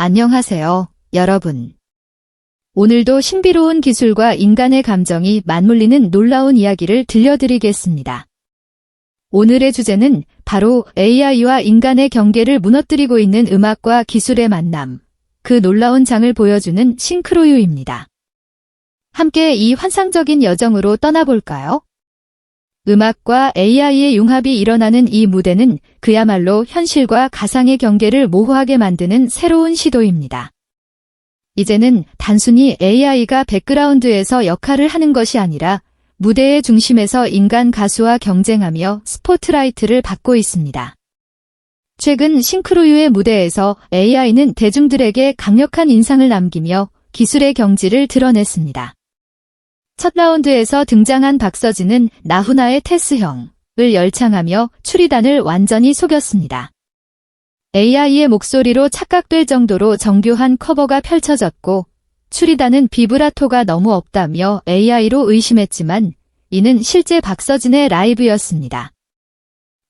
안녕하세요, 여러분. 오늘도 신비로운 기술과 인간의 감정이 맞물리는 놀라운 이야기를 들려드리겠습니다. 오늘의 주제는 바로 AI와 인간의 경계를 무너뜨리고 있는 음악과 기술의 만남, 그 놀라운 장을 보여주는 싱크로유입니다. 함께 이 환상적인 여정으로 떠나볼까요? 음악과 AI의 융합이 일어나는 이 무대는 그야말로 현실과 가상의 경계를 모호하게 만드는 새로운 시도입니다. 이제는 단순히 AI가 백그라운드에서 역할을 하는 것이 아니라 무대의 중심에서 인간 가수와 경쟁하며 스포트라이트를 받고 있습니다. 최근 싱크로유의 무대에서 AI는 대중들에게 강력한 인상을 남기며 기술의 경지를 드러냈습니다. 첫 라운드에서 등장한 박서진은 나훈아의 테스형을 열창하며 추리단을 완전히 속였습니다. AI의 목소리로 착각될 정도로 정교한 커버가 펼쳐졌고 추리단은 비브라토가 너무 없다며 AI로 의심했지만 이는 실제 박서진의 라이브였습니다.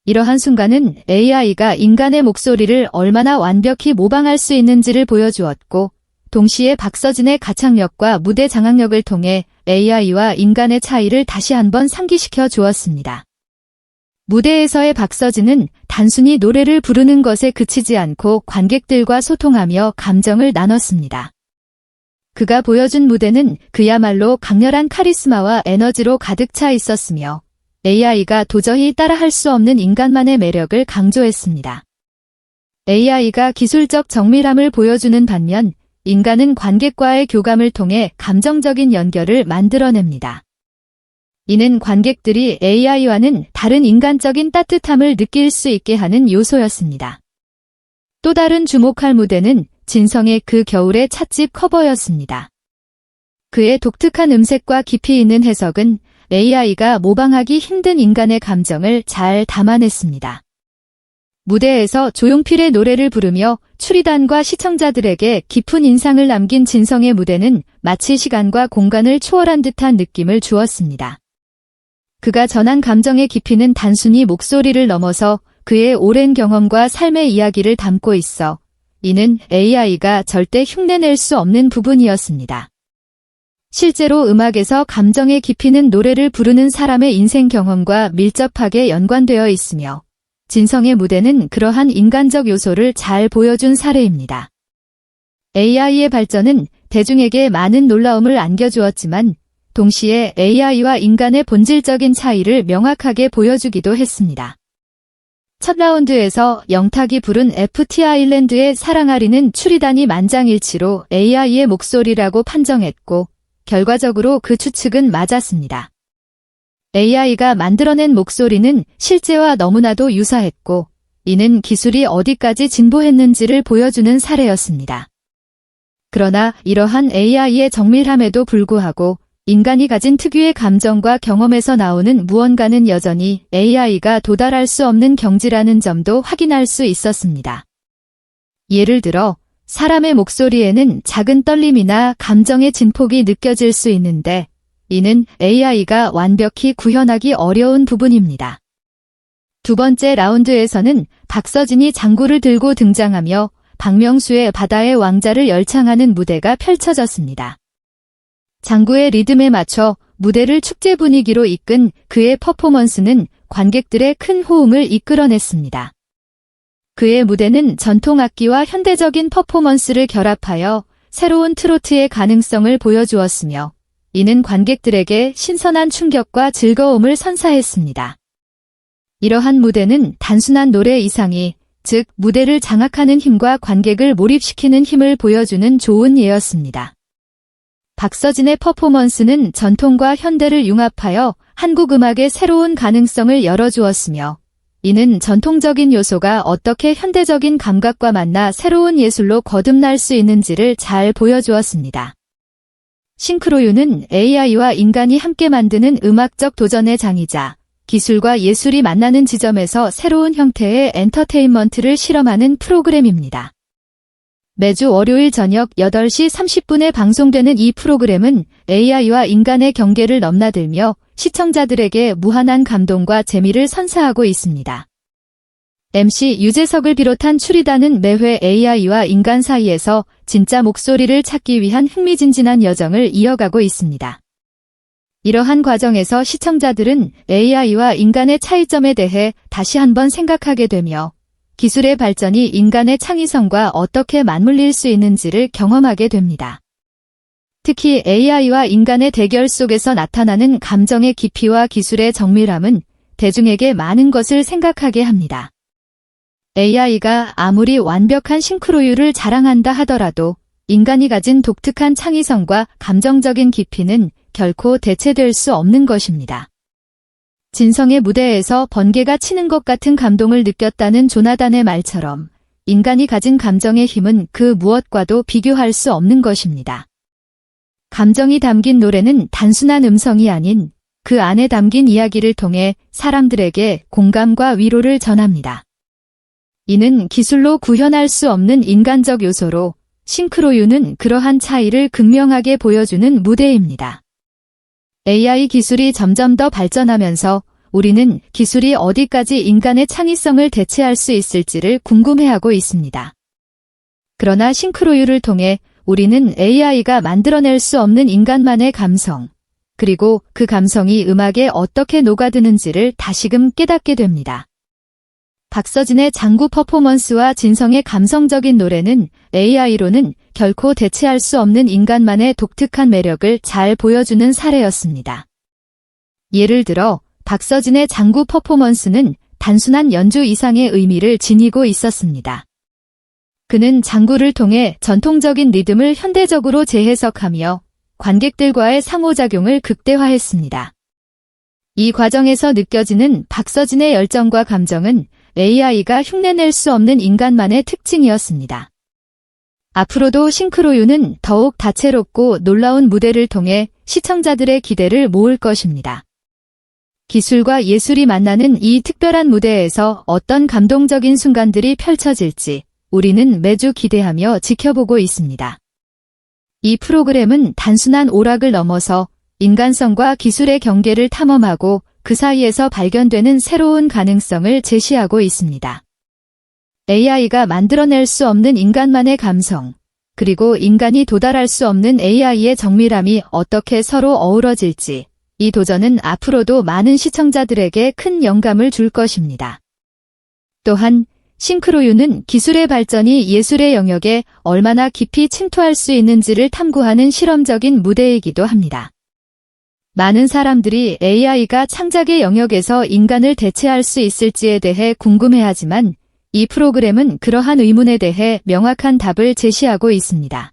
이러한 순간은 AI가 인간의 목소리를 얼마나 완벽히 모방할 수 있는지를 보여주었고 동시에 박서진의 가창력과 무대 장악력을 통해 AI와 인간의 차이를 다시 한번 상기시켜 주었습니다. 무대에서의 박서진은 단순히 노래를 부르는 것에 그치지 않고 관객들과 소통하며 감정을 나눴습니다. 그가 보여준 무대는 그야말로 강렬한 카리스마와 에너지로 가득 차 있었으며 AI가 도저히 따라할 수 없는 인간만의 매력을 강조했습니다. AI가 기술적 정밀함을 보여주는 반면 인간은 관객과의 교감을 통해 감정적인 연결을 만들어냅니다. 이는 관객들이 AI와는 다른 인간적인 따뜻함을 느낄 수 있게 하는 요소였습니다. 또 다른 주목할 무대는 진성의 그 겨울의 찻집 커버였습니다. 그의 독특한 음색과 깊이 있는 해석은 AI가 모방하기 힘든 인간의 감정을 잘 담아냈습니다. 무대에서 조용필의 노래를 부르며 추리단과 시청자들에게 깊은 인상을 남긴 진성의 무대는 마치 시간과 공간을 초월한 듯한 느낌을 주었습니다. 그가 전한 감정의 깊이는 단순히 목소리를 넘어서 그의 오랜 경험과 삶의 이야기를 담고 있어 이는 AI가 절대 흉내낼 수 없는 부분이었습니다. 실제로 음악에서 감정의 깊이는 노래를 부르는 사람의 인생 경험과 밀접하게 연관되어 있으며 진성의 무대는 그러한 인간적 요소를 잘 보여준 사례입니다. AI의 발전은 대중에게 많은 놀라움을 안겨주었지만 동시에 AI와 인간의 본질적인 차이를 명확하게 보여주기도 했습니다. 첫 라운드에서 영탁이 부른 FT 아일랜드의 사랑하리는 추리단이 만장일치로 AI의 목소리라고 판정했고 결과적으로 그 추측은 맞았습니다. AI가 만들어낸 목소리는 실제와 너무나도 유사했고 이는 기술이 어디까지 진보했는지를 보여주는 사례였습니다. 그러나 이러한 AI의 정밀함에도 불구하고 인간이 가진 특유의 감정과 경험에서 나오는 무언가는 여전히 AI가 도달할 수 없는 경지라는 점도 확인할 수 있었습니다. 예를 들어 사람의 목소리에는 작은 떨림이나 감정의 진폭이 느껴질 수 있는데 이는 AI가 완벽히 구현하기 어려운 부분입니다. 두 번째 라운드에서는 박서진이 장구를 들고 등장하며 박명수의 바다의 왕자를 열창하는 무대가 펼쳐졌습니다. 장구의 리듬에 맞춰 무대를 축제 분위기로 이끈 그의 퍼포먼스는 관객들의 큰 호응을 이끌어냈습니다. 그의 무대는 전통 악기와 현대적인 퍼포먼스를 결합하여 새로운 트로트의 가능성을 보여주었으며 이는 관객들에게 신선한 충격과 즐거움을 선사했습니다. 이러한 무대는 단순한 노래 이상이, 즉 무대를 장악하는 힘과 관객을 몰입시키는 힘을 보여주는 좋은 예였습니다. 박서진의 퍼포먼스는 전통과 현대를 융합하여 한국 음악의 새로운 가능성을 열어주었으며 이는 전통적인 요소가 어떻게 현대적인 감각과 만나 새로운 예술로 거듭날 수 있는지를 잘 보여주었습니다. 싱크로유는 AI와 인간이 함께 만드는 음악적 도전의 장이자 기술과 예술이 만나는 지점에서 새로운 형태의 엔터테인먼트를 실험하는 프로그램입니다. 매주 월요일 저녁 8시 30분에 방송되는 이 프로그램은 AI와 인간의 경계를 넘나들며 시청자들에게 무한한 감동과 재미를 선사하고 있습니다. MC 유재석을 비롯한 추리단은 매회 AI와 인간 사이에서 진짜 목소리를 찾기 위한 흥미진진한 여정을 이어가고 있습니다. 이러한 과정에서 시청자들은 AI와 인간의 차이점에 대해 다시 한번 생각하게 되며 기술의 발전이 인간의 창의성과 어떻게 맞물릴 수 있는지를 경험하게 됩니다. 특히 AI와 인간의 대결 속에서 나타나는 감정의 깊이와 기술의 정밀함은 대중에게 많은 것을 생각하게 합니다. AI가 아무리 완벽한 싱크로율을 자랑한다 하더라도 인간이 가진 독특한 창의성과 감정적인 깊이는 결코 대체될 수 없는 것입니다. 진성의 무대에서 번개가 치는 것 같은 감동을 느꼈다는 조나단의 말처럼 인간이 가진 감정의 힘은 그 무엇과도 비교할 수 없는 것입니다. 감정이 담긴 노래는 단순한 음성이 아닌 그 안에 담긴 이야기를 통해 사람들에게 공감과 위로를 전합니다. 이는 기술로 구현할 수 없는 인간적 요소로 싱크로유는 그러한 차이를 극명하게 보여주는 무대입니다. AI 기술이 점점 더 발전하면서 우리는 기술이 어디까지 인간의 창의성을 대체할 수 있을지를 궁금해하고 있습니다. 그러나 싱크로유를 통해 우리는 AI가 만들어낼 수 없는 인간만의 감성, 그리고 그 감성이 음악에 어떻게 녹아드는지를 다시금 깨닫게 됩니다. 박서진의 장구 퍼포먼스와 진성의 감성적인 노래는 AI로는 결코 대체할 수 없는 인간만의 독특한 매력을 잘 보여주는 사례였습니다. 예를 들어 박서진의 장구 퍼포먼스는 단순한 연주 이상의 의미를 지니고 있었습니다. 그는 장구를 통해 전통적인 리듬을 현대적으로 재해석하며 관객들과의 상호작용을 극대화했습니다. 이 과정에서 느껴지는 박서진의 열정과 감정은 AI가 흉내낼 수 없는 인간만의 특징이었습니다. 앞으로도 싱크로유는 더욱 다채롭고 놀라운 무대를 통해 시청자들의 기대를 모을 것입니다. 기술과 예술이 만나는 이 특별한 무대에서 어떤 감동적인 순간들이 펼쳐질지 우리는 매주 기대하며 지켜보고 있습니다. 이 프로그램은 단순한 오락을 넘어서 인간성과 기술의 경계를 탐험하고 그 사이에서 발견되는 새로운 가능성을 제시하고 있습니다. AI가 만들어낼 수 없는 인간만의 감성, 그리고 인간이 도달할 수 없는 AI의 정밀함이 어떻게 서로 어우러질지, 이 도전은 앞으로도 많은 시청자들에게 큰 영감을 줄 것입니다. 또한 싱크로유는 기술의 발전이 예술의 영역에 얼마나 깊이 침투할 수 있는지를 탐구하는 실험적인 무대이기도 합니다. 많은 사람들이 AI가 창작의 영역에서 인간을 대체할 수 있을지에 대해 궁금해하지만 이 프로그램은 그러한 의문에 대해 명확한 답을 제시하고 있습니다.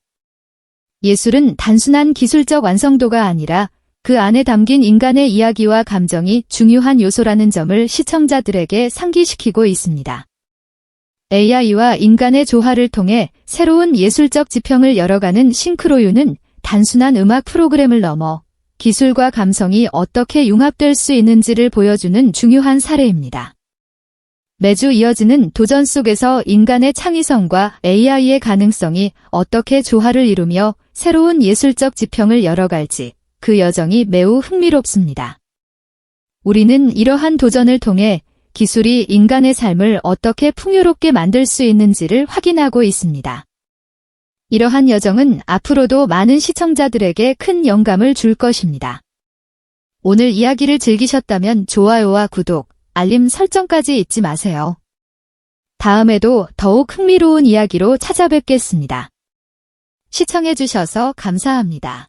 예술은 단순한 기술적 완성도가 아니라 그 안에 담긴 인간의 이야기와 감정이 중요한 요소라는 점을 시청자들에게 상기시키고 있습니다. AI와 인간의 조화를 통해 새로운 예술적 지평을 열어가는 싱크로유는 단순한 음악 프로그램을 넘어 기술과 감성이 어떻게 융합될 수 있는지를 보여주는 중요한 사례입니다. 매주 이어지는 도전 속에서 인간의 창의성과 AI의 가능성이 어떻게 조화를 이루며 새로운 예술적 지평을 열어갈지 그 여정이 매우 흥미롭습니다. 우리는 이러한 도전을 통해 기술이 인간의 삶을 어떻게 풍요롭게 만들 수 있는지를 확인하고 있습니다. 이러한 여정은 앞으로도 많은 시청자들에게 큰 영감을 줄 것입니다. 오늘 이야기를 즐기셨다면 좋아요와 구독, 알림 설정까지 잊지 마세요. 다음에도 더욱 흥미로운 이야기로 찾아뵙겠습니다. 시청해주셔서 감사합니다.